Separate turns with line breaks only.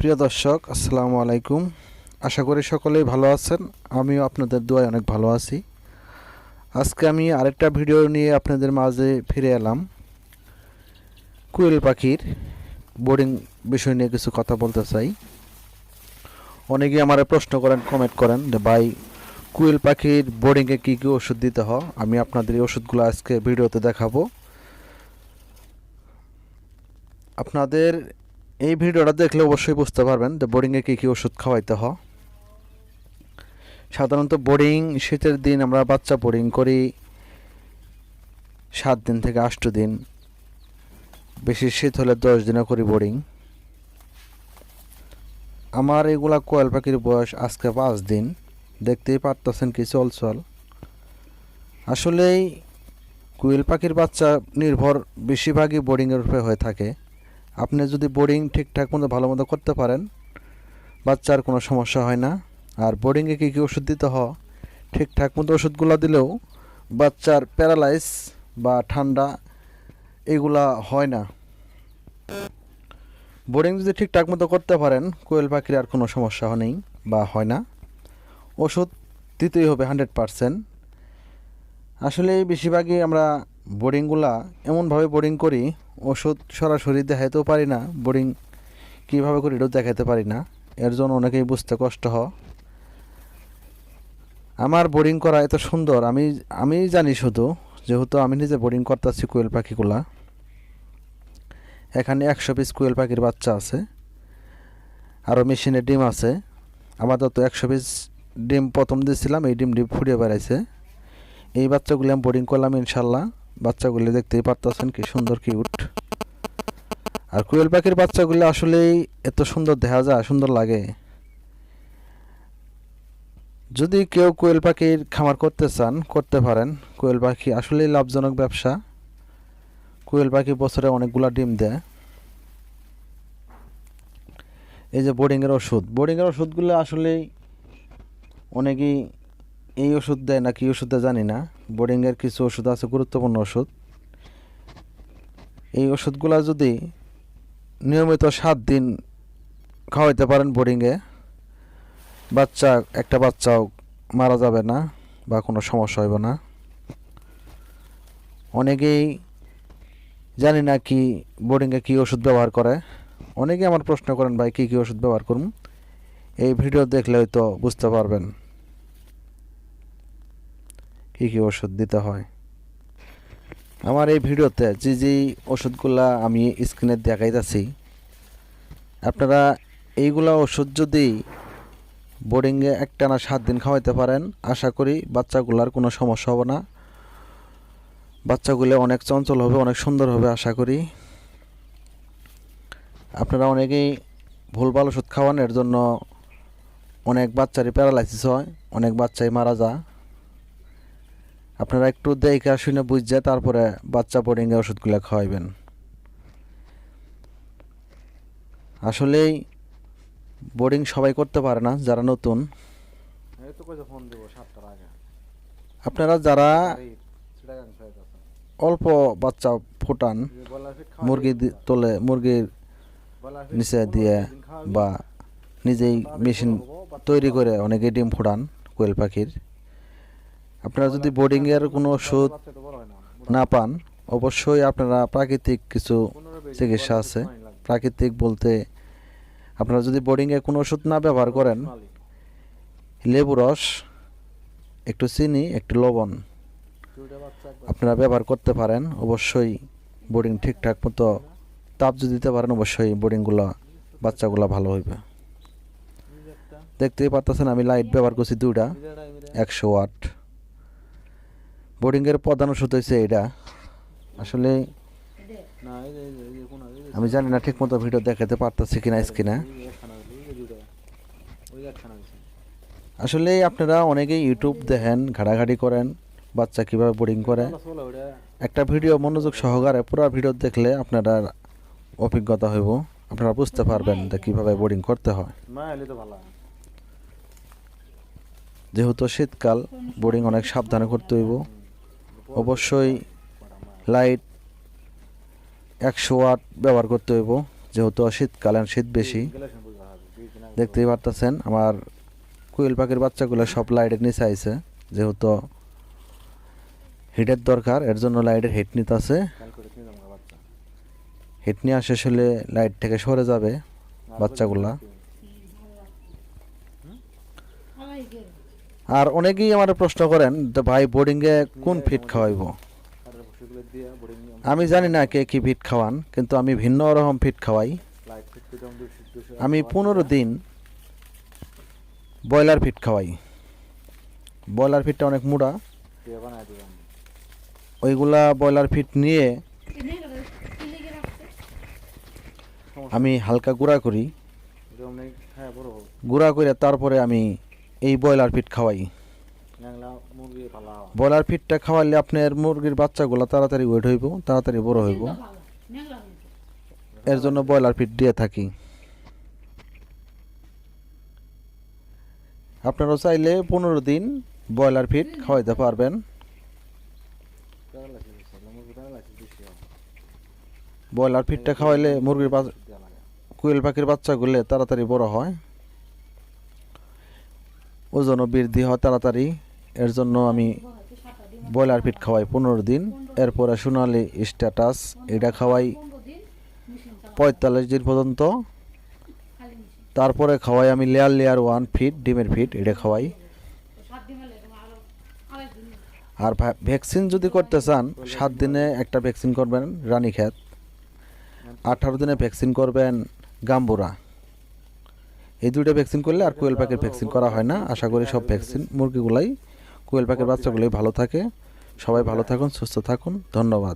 প্রিয় দর্শক, আসসালামু আলাইকুম। আশা করি সকলেই ভালো আছেন। আমিও আপনাদের দোয়ায় অনেক ভালো আছি। আজকে আমি আরেকটা ভিডিও নিয়ে আপনাদের মাঝে ফিরে এলাম। কুয়েল পাখির বোর্ডিং বিষয় নিয়ে কিছু কথা বলতে চাই। অনেকেই আমার প্রশ্ন করেন কমেন্ট করেন যে, ভাই, কুয়েল পাখির বোর্ডিংয়ে কী কী ওষুধ দিতে হয়? আমি আপনাদের এই ওষুধগুলো আজকে ভিডিওতে দেখাবো। আপনাদের এই ভিডিওটা দেখলে অবশ্যই বুঝতে পারবেন যে বোর্ডিংয়ে কী কী ওষুধ খাওয়াইতে হয়। সাধারণত বোর্ডিং শীতের দিন আমরা বাচ্চা বোর্ডিং করি, সাত দিন থেকে আষ্ট দিন। বেশি শীত হলে দশ দিনও করি বোর্ডিং আমার এগুলা কোয়েল পাখির বয়স আজকে পাঁচ দিন। দেখতেই পারতেছেন কি চলচল। আসলেই কোয়েল পাখির বাচ্চা নির্ভর বেশিরভাগই বোর্ডিংয়ের উপরে হয়ে থাকে। আপনি যদি বোর্ডিং ঠিকঠাক মতো, ভালো মতো করতে পারেন, বাচ্চার কোনো সমস্যা হয় না। আর বোর্ডিংয়ে কী কী ওষুধ দিতে হয়? ঠিকঠাক মতো ওষুধগুলো দিলেও বাচ্চার প্যারালাইজ বা ঠান্ডা এগুলা হয় না। বোর্ডিং যদি ঠিকঠাক মতো করতে পারেন, কোয়েল পাখির আর কোনো সমস্যা নেই বা হয় না। ওষুধ দিতেই হবে হান্ড্রেড পারসেন্ট আসলে বেশিরভাগই আমরা বোর্ডিংগুলা এমনভাবে বোর্ডিং করি, ওষুধ সরাসরি দেখাইতেও পারি না বোর্ডিং কীভাবে করি এটাও দেখাইতে পারি না, এর জন্য অনেকেই বুঝতে কষ্ট হয়। আমার বোর্ডিং করা এত সুন্দর, আমি আমি জানি শুধু, যেহেতু আমি নিজে বোর্ডিং করতেছি কোয়েল পাখিগুলা। এখানে একশো পিস কোয়েল পাখির বাচ্চা আছে আরও মেশিনের ডিম আছে। আপাতত একশো পিস ডিম প্রথম দিয়েছিলাম এই ডিম ডিম ফুরিয়ে বেড়াইছে। এই বাচ্চাগুলি আমি বোর্ডিং করলাম ইনশাল্লাহ। বাচ্চাগুলি দেখতেই পারতেছেন কি সুন্দর কিউট। আর কোয়েল পাখির বাচ্চাগুলি আসলেই এত সুন্দর দেখা যায়, সুন্দর লাগে। যদি কেউ কোয়েল পাখির খামার করতে চান, করতে পারেন। কোয়েল পাখি আসলেই লাভজনক ব্যবসা। কোয়েল পাখি বছরে অনেকগুলা ডিম দেয়। এই যে বোর্ডিংয়ের ওষুধ। বোর্ডিংয়ের ওষুধগুলো আসলেই অনেকেই এই ওষুধ দেয় না কি ওষুধ দেয় জানি না। বোর্ডিংয়ের কিছু ওষুধ আছে, গুরুত্বপূর্ণ ওষুধ। এই ওষুধগুলা যদি নিয়মিত সাত দিন খাওয়াইতে পারেন বোর্ডিংয়ে বাচ্চা, একটা বাচ্চাও মারা যাবে না বা কোনো সমস্যা হবে না। অনেকেই জানি না কি বোর্ডিংয়ে কী ওষুধ ব্যবহার করে। অনেকে আমার প্রশ্ন করেন, ভাই, কী কী ওষুধ ব্যবহার করুন এই ভিডিও দেখলে হয়তো বুঝতে পারবেন। কী কী ওষুধ দিতে হয়? আমার এই ভিডিওতে যে যে ওষুধগুলা আমি স্ক্রিনে দেখাইতেছি, আপনারা এইগুলা ওষুধ যদি বোর্ডিংয়ে একটানা সাত দিন খাওয়াইতে পারেন, আশা করি বাচ্চাগুলার কোনো সমস্যা হবে না। বাচ্চাগুলো অনেক চঞ্চল হবে, অনেক সুন্দর হবে, আশা করি। আপনারা অনেকেই ভুলভাল ওষুধ খাওয়ানোর জন্য অনেক বাচ্চারই প্যারালাইসিস হয়, অনেক বাচ্চাই মারা যায়। আপনারা একটু দেখে শুনে বুঝছে তারপরে বাচ্চা বোর্ডিংয়ে ওষুধগুলো খাওয়াইবেন। আসলেই বোর্ডিং সবাই করতে পারে না যারা নতুন। আপনারা যারা অল্প বাচ্চা ফুটান মুরগি তোলে মুরগির নিচে দিয়ে বা নিজেই মেশিন তৈরি করে অনেকে ডিম ফুটান কোয়েল পাখির। আপনারা যদি বোর্ডিংয়ের কোনো ওষুধ
না,
পান অবশ্যই আপনারা প্রাকৃতিক কিছু চিকিৎসা আছে। প্রাকৃতিক বলতে আপনারা যদি বোর্ডিংয়ে কোনো ওষুধ না ব্যবহার করেন লেবু রস একটু চিনি একটু লবণ আপনারা ব্যবহার করতে পারেন। অবশ্যই বোর্ডিং ঠিকঠাক মতো তাপ যদি দিতে পারেন অবশ্যই বোর্ডিংগুলো বাচ্চাগুলো ভালো হইবে। দেখতেই পারতেছেন আমি লাইট ব্যবহার করছি দুইটা একশো ওয়াট। বোর্ডিংয়ের প্রধান ওষুধ হয়েছে এটা। আসলে আমি জানি না ঠিক মতো ভিডিও দেখাতে পারতেছি কিনা
হইছে।
আসলে আপনারা অনেকেই ইউটিউব দেখেন, ঘাটাঘাটি করেন, বাচ্চা কীভাবে বোর্ডিং করে। একটা ভিডিও মনোযোগ সহকারে পুরো ভিডিও দেখলে আপনারা অভিজ্ঞতা হইব। আপনারা বুঝতে পারবেন যে কীভাবে বোর্ডিং করতে হয়। যেহেতু শীতকাল, বোর্ডিং অনেক সাবধানে করতে হইব। অবশ্যই লাইট একশো ওয়াট ব্যবহার করতে হইব, যেহেতু শীতকালে শীত বেশি দেখতেই পারতেছেন, আমার কুইল পাখির বাচ্চাগুলো সব লাইটের নিচে আইছে, যেহেতু হিটের দরকার, এর জন্য লাইটের হিট নিতে আছে হিট নিয়ে শেষ হলে লাইট থেকে সরে যাবে বাচ্চাগুলা। আর অনেকেই আমার প্রশ্ন করেন ভাই, বোর্ডিংয়ে কোন ফিট খাওয়াইবো? আমি জানি না কে কি ফিট খাওয়ান, কিন্তু আমি ভিন্ন রকম ফিট খাওয়াই। আমি পনেরো দিন ব্রয়লার ফিট খাওয়াই। ব্রয়লার ফিটটা অনেক
দিলাম
ওইগুলা ব্রয়লার ফিট নিয়ে আমি হালকা গুঁড়া করি। গুঁড়া করে তারপরে আমি এই ব্রয়লার ফিট খাওয়াই। ব্রয়লার ফিটটা খাওয়াইলে আপনার মুরগির বাচ্চাগুলো তাড়াতাড়ি ওয়েট হইব তাড়াতাড়ি বড় হইব। এর জন্য ব্রয়লার ফিট দিয়ে থাকি। আপনারা চাইলে পনেরো দিন ব্রয়লার ফিট খাওয়াইতে পারবেন। ব্রয়লার ফিটটা খাওয়াইলে মুরগির কুয়েল পাখির বাচ্চাগুলো তাড়াতাড়ি বড় হয়। ওজনও বৃদ্ধি হয় তাড়াতাড়ি। এর জন্য আমি ব্রয়লার ফিট খাওয়াই পনেরো দিন। এরপরে সোনালি স্ট্যাটাস, এটা খাওয়াই পঁয়তাল্লিশ দিন পর্যন্ত। তারপরে খাওয়াই আমি লেয়ার লেয়ার ওয়ান ফিট ডিমের ফিট এটা খাওয়াই। আর ভ্যাকসিন যদি করতে চান, সাত দিনে একটা ভ্যাকসিন করবেন রানীক্ষেত। আঠারো দিনে ভ্যাকসিন করবেন গাম্বুরা। এই দুইটা ভ্যাকসিন করলে আর কোয়েল পাখির ভ্যাকসিন করা হয় না। আশা করি সব ভ্যাকসিন মুরগিগুলাই, কোয়েল পাখির বাচ্চাগুলোই ভালো থাকে। সবাই ভালো থাকুন, সুস্থ থাকুন। ধন্যবাদ।